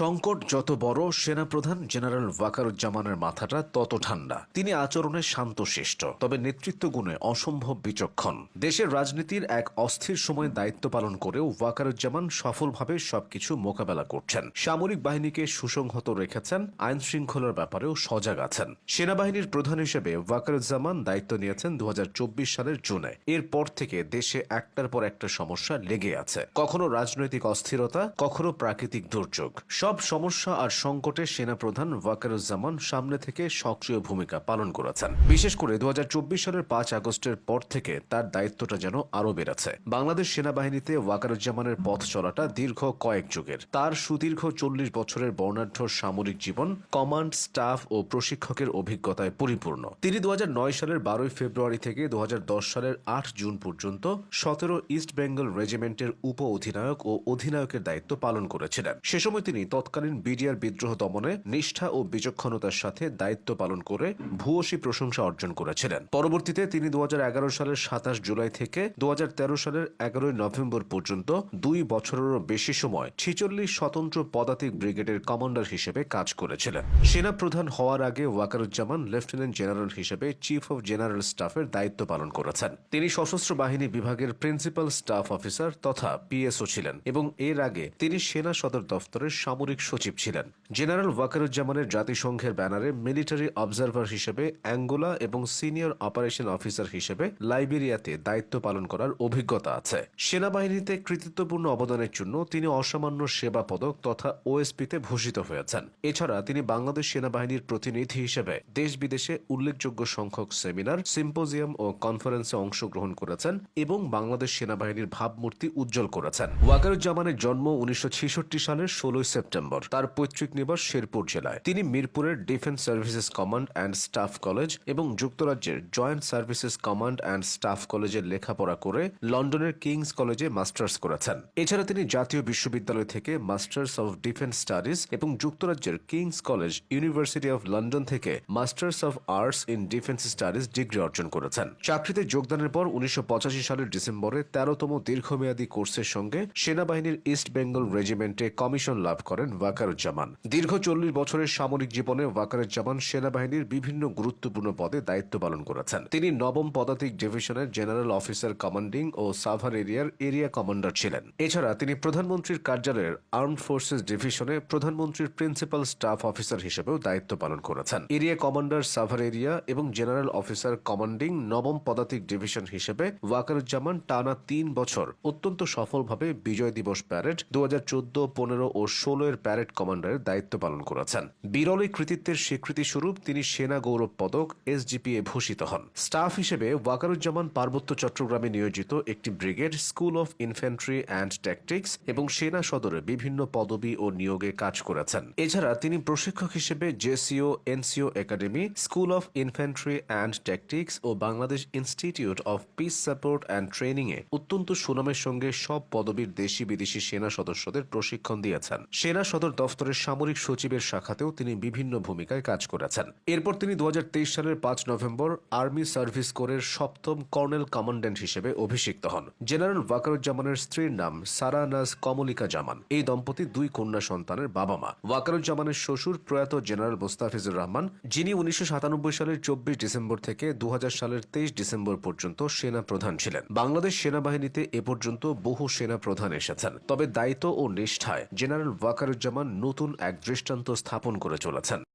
সংকট যত বড়, সেনাপ্রধান জেনারেল ওয়াকারুজ্জামানের মাথাটা তত ঠান্ডা। তিনি আচরণে শান্তশিষ্ট, তবে নেতৃত্ব গুণে অসম্ভব বিচক্ষণ। দেশের রাজনীতির এক অস্থির সময় দায়িত্ব পালন করেও ওয়াকারুজ্জামান সফলভাবে সবকিছু মোকাবেলা করছেন। সামরিক বাহিনীকে সুসংহত রেখেছেন, আইন শৃঙ্খলার ব্যাপারেও সজাগ আছেন। সেনাবাহিনীর প্রধান হিসেবে ওয়াকারুজ্জামান দায়িত্ব নিয়েছেন দু হাজার চব্বিশ সালের জুনে। এরপর থেকে দেশে একটার পর একটা সমস্যা লেগে আছে। কখনো রাজনৈতিক অস্থিরতা, কখনো প্রাকৃতিক দুর্যোগ। সব সমস্যা আর সংকটে সেনাপ্রধান ওয়াকারুজ্জামান সামনে থেকে সক্রিয় ভূমিকা পালন করেছেন। বিশেষ করে দুহাজার চব্বিশ সালের পাঁচ আগস্টের পর থেকে তার দায়িত্বটা যেন আরও বেড়েছে। বাংলাদেশ সেনাবাহিনীতে ওয়াকারুজ্জামানের পথ চলাটা দীর্ঘ কয়েক যুগের। তার সুদীর্ঘ চল্লিশ বছরের বর্ণাঢ্য সামরিক জীবন কমান্ড, স্টাফ ও প্রশিক্ষকের অভিজ্ঞতায় পরিপূর্ণ। তিনি দু হাজার নয় সালের বারোই ফেব্রুয়ারি থেকে দু হাজার দশ সালের আট জুন পর্যন্ত সতেরো ইস্ট বেঙ্গল রেজিমেন্টের উপ অধিনায়ক ও অধিনায়কের দায়িত্ব পালন করেছিলেন। সে সময় তিনি তৎকালীন বিডিআর বিদ্রোহ দমনে নিষ্ঠা ও বিচক্ষণতার সাথে দায়িত্ব পালন করে ভূয়সী প্রশংসা অর্জন করেছিলেন। পরবর্তীতে তিনি দু সালের সাতাশ জুলাই থেকে দু সালের এগারোই নভেম্বর পর্যন্ত দুই বছরেরও বেশি সময় ছিচল্লিশ স্বতন্ত্র পদাতিক ব্রিগেডের কমান্ডার হিসেবে কাজ করেছিলেন। সেনাপ্রধান হওয়ার আগে ওয়াকারুজ্জামান লেফটেন্যান্ট জেনারেল হিসেবে চিফ অব জেনারেল স্টাফের দায়িত্ব পালন করেছেন। তিনি সশস্ত্র বাহিনী বিভাগের প্রিন্সিপাল স্টাফ অফিসার তথা পিএসও ছিলেন এবং এর আগে তিনি সেনা সদর দফতরের সামরিক সচিব ছিলেন। জেনারেল ওয়াকারুজ্জামানের জাতিসংঘের ব্যানারে মিলিটারি অবজারভার হিসেবে অ্যাঙ্গোলা এবং সিনিয়র অপারেশন অফিসার হিসেবে লাইবেরিয়াতে দায়িত্ব পালন করার অভিজ্ঞতা আছে। সেনাবাহিনীতে কৃতিত্বপূর্ণ অবদানের জন্য তিনি অসামান্য সেবা পদক তথা ওএসপিতে ভূষিত হয়েছেন। এছাড়া তিনি বাংলাদেশ সেনাবাহিনীর প্রতিনিধি হিসেবে দেশ বিদেশে উল্লেখযোগ্য সংখ্যক সেমিনার, সিম্পোজিয়াম ও কনফারেন্সে অংশগ্রহণ করেছেন এবং বাংলাদেশ সেনাবাহিনীর ভাবমূর্তি উজ্জ্বল করেছেন। ওয়াকারুজ্জামানের জন্ম উনিশশো ছেষট্টি সালের ষোলোই সেপ্টেম্বর। তার পৈতৃক নিবাস শেরপুর জেলায়। তিনি মিরপুরের defence services command and staff college এবং যুক্তরাজ্যের joint services command and staff কলেজে লেখাপড়া করে লন্ডনের কিংস কলেজে মাস্টার্স করেছেন। এছাড়া তিনি জাতীয় বিশ্ববিদ্যালয় থেকে মাস্টার্স অফ ডিফেন্স স্টাডিজ এবং যুক্তরাজ্যের Kings college, university of London থেকে masters of arts in defence studies degree অর্জন করেছেন। চাকরিতে যোগদানের পর উনিশশো পঁচাশি সালের ডিসেম্বরে তেরোতম দীর্ঘমেয়াদী কোর্সের সঙ্গে সেনাবাহিনীর ইস্ট বেঙ্গল রেজিমেন্টে কমিশন লাভ করেন ওয়াকারুজ্জামান। দীর্ঘ চল্লিশ বছরের সামরিক জীবনে ওয়াকারুজ্জামান সেনাবাহিনীর বিভিন্ন গুরুত্বপূর্ণ পদে দায়িত্ব পালন করেছেন। তিনি নবম পদাতিক ডিভিশনের জেনারেল অফিসার কমান্ডিং ও সাভার এরিয়ার এরিয়া কমান্ডার ছিলেন। এছাড়া তিনি প্রধানমন্ত্রীর কার্যালয়ের আর্মড ফোর্সেস ডিভিশনে প্রধানমন্ত্রীর প্রিন্সিপাল স্টাফ অফিসার হিসেবেও দায়িত্ব পালন করেছেন। এরিয়া কমান্ডার সাভার এরিয়া এবং জেনারেল অফিসার কমান্ডিং নবম পদাতিক ডিভিশন হিসেবে ওয়াকারুজ্জামান টানা তিন বছর অত্যন্ত সফলভাবে বিজয় দিবস প্যারেড দু হাজার চোদ্দ, পনেরো ও ষোলো এর প্যারেড কমান্ডারের দায়িত্ব পালন করেছেন। বিরল কৃতিত্বের স্বীকৃতি স্বরূপ তিনি সেনা গৌরব পদক, এসজিপিএ ভূষিত হন। স্টাফ হিসেবে ওয়াকারুজ্জামান পার্বত্য চট্টগ্রামে নিয়োজিত একটি brigade, school of infantry and tactics এবং সেনা সদরে বিভিন্ন পদবি ও নিয়োগে কাজ করেছেন। এছাড়া তিনি প্রশিক্ষক হিসেবে JCO, NCO academy, school of infantry and tactics O Bangladesh institute of peace support and training এ অত্যন্ত সুনামের সঙ্গে সব পদবীর দেশি বিদেশি সেনা সদস্যদের প্রশিক্ষণ দিয়েছেন। সেনা সদর দফতরের সামরিক সচিবের শাখাতেও তিনি বিভিন্ন ভূমিকায় কাজ করেছেন। এরপর তিনি দু হাজার তেইশ সালের পাঁচ নভেম্বর আর্মি সার্ভিস কোরের সপ্তম কর্নেল কমান্ড্যান্ট হিসেবে অভিষিক্ত হন। জেনারেল ওয়াকারুজ্জামানের স্ত্রীর নাম সারা নাজ কমলিকা জামান এই দম্পতি দুই কন্যা সন্তানের বাবা মা। ওয়াকারুজ্জামানের শ্বশুর প্রয়াত জেনারেল মোস্তাফিজুর রহমান, যিনি উনিশশো সাতানব্বই সালের চব্বিশ ডিসেম্বর থেকে দু হাজার সালের তেইশ ডিসেম্বর পর্যন্ত সেনা প্রধান ছিলেন। বাংলাদেশ সেনাবাহিনীতে এ পর্যন্ত বহু সেনা প্রধান এসেছেন। তবে দায়িত্ব ও নিষ্ঠায় জেনারেল ওয়াকারুজ্জামান নতুন এক দৃষ্টান্ত স্থাপন করে চলেছেন।